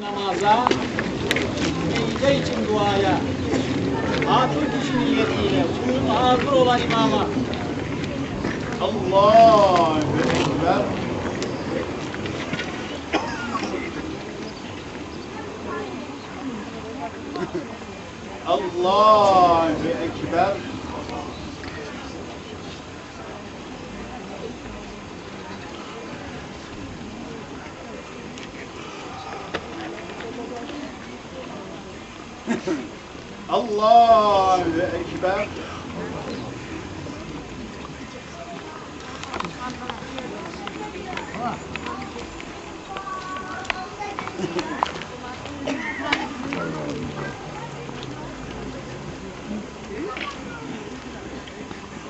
namaza, secde için duaya, hatun kişi niyetiyle, buyurun hazır olan imama. Allahu Ekber. Allahu Ekber. Allahu Ekber.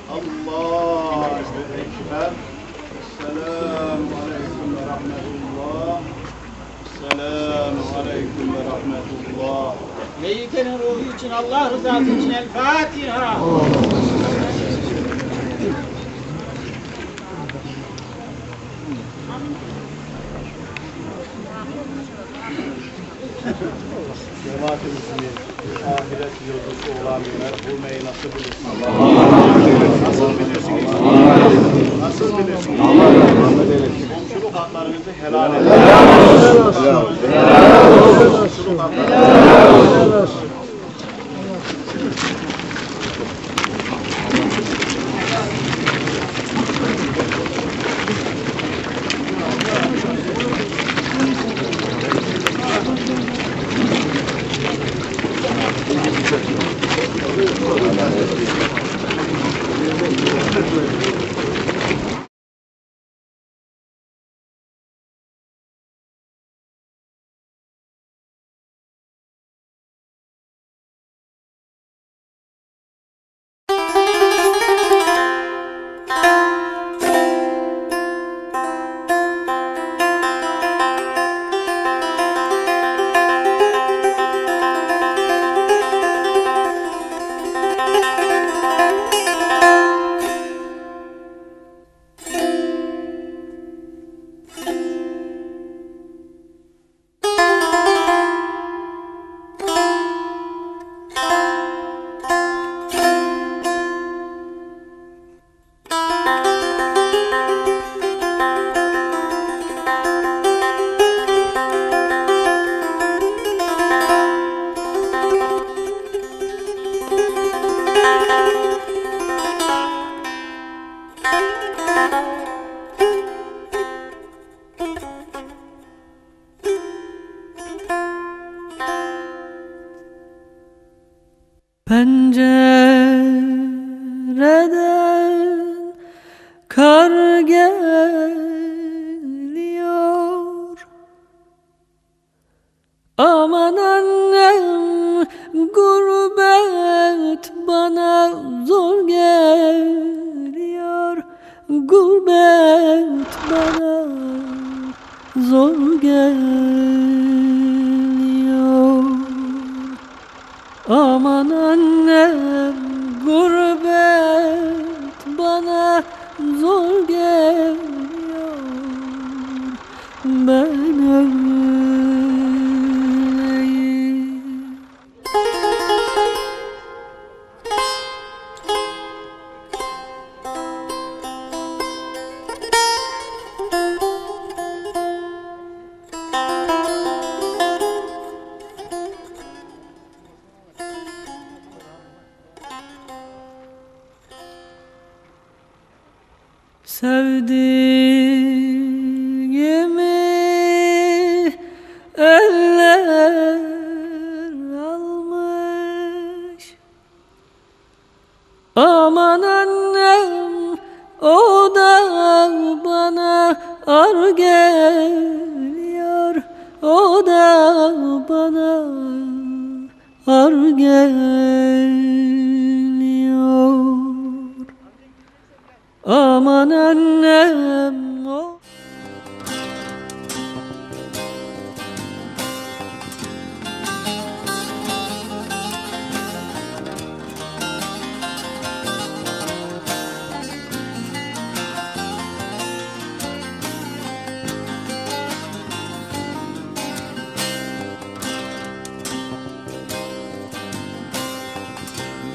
Allahu Ekber. Esselamu Aleyküm ve Rahmetullah. Esselamu Aleyküm ve Rahmetullah. Meyyitenin ruhu için, Allah rızası için El Fatiha. Cemaatimizin ahiret yıldızı olan günler bulmayı nasip etsin. Nasıl bilirsiniz? Nasıl bilirsiniz? Komşuluk haklarınızı helal edin. Komşuluk haklarınızı Pencereden kar geliyor bana zor geliyor. Gurbet bana zor geliyor Sevdiğimi eller almış. Aman annem o da bana ar geliyor. O da bana ar geliyor Aman annem oh.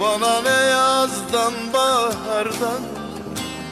Bana ne yazdan bahardan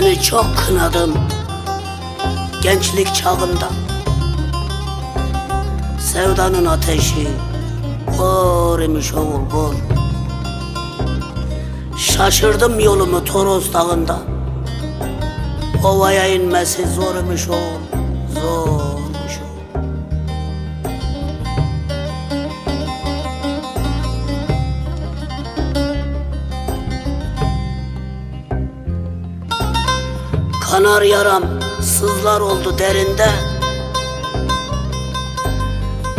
Seni çok kınadım. Gençlik çağımda. Sevdanın ateşi kor imiş oğul kor Şaşırdım yolumu Toros dağında. Ovaya inmesi zor imiş oğul Zormuş Kanar yaram sızlar oldu derinde.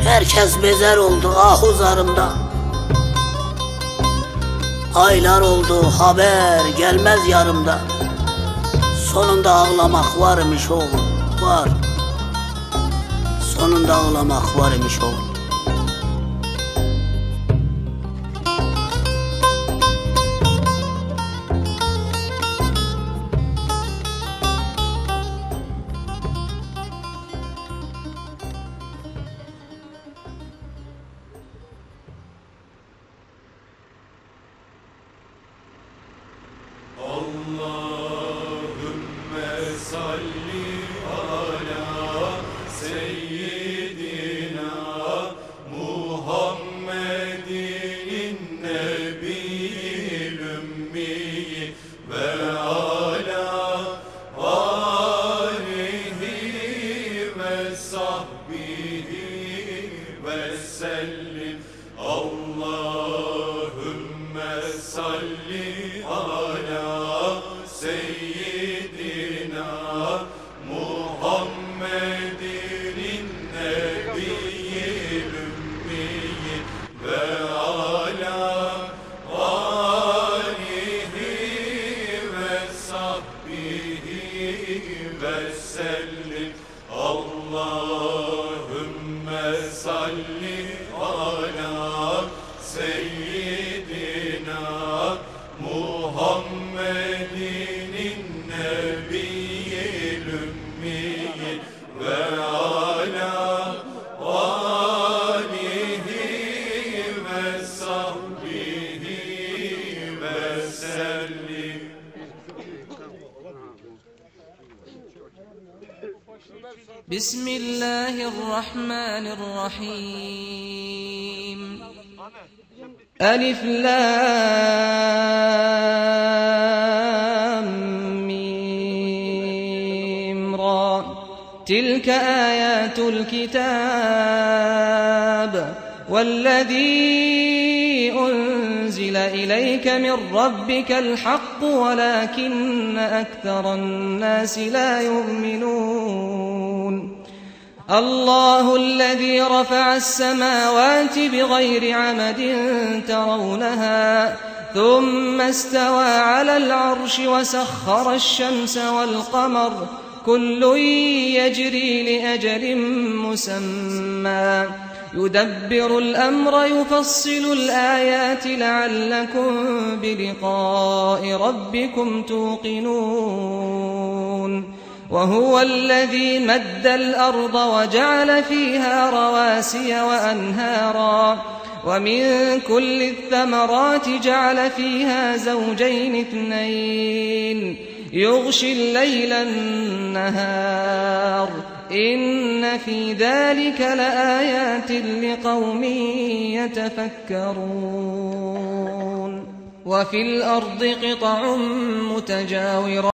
Herkes bezer oldu ahuzarımda Aylar oldu haber gelmez yarımda. Sonunda ağlamak varmış oğlum var. Sonunda ağlamak varmış oğlum Allah. بسم الله الرحمن الرحيم. ألف لام ميم را. تلك آيات الكتاب والذي أنزل إليك من ربك الحق ولكن أكثر الناس لا يؤمنون الله الذي رفع السماوات بغير عمد ترونها ثم استوى على العرش وسخر الشمس والقمر كل يجري لأجل مسمى يدبر الأمر يفصل الآيات لعلكم بلقاء ربكم توقنون. وهو الذي مد الأرض وجعل فيها رواسي وأنهارا. ومن كل الثمرات جعل فيها زوجين اثنين. يغشي الليل النهار. إن في ذلك لآيات لقوم يتفكرون. وفي الأرض قطع متجاورات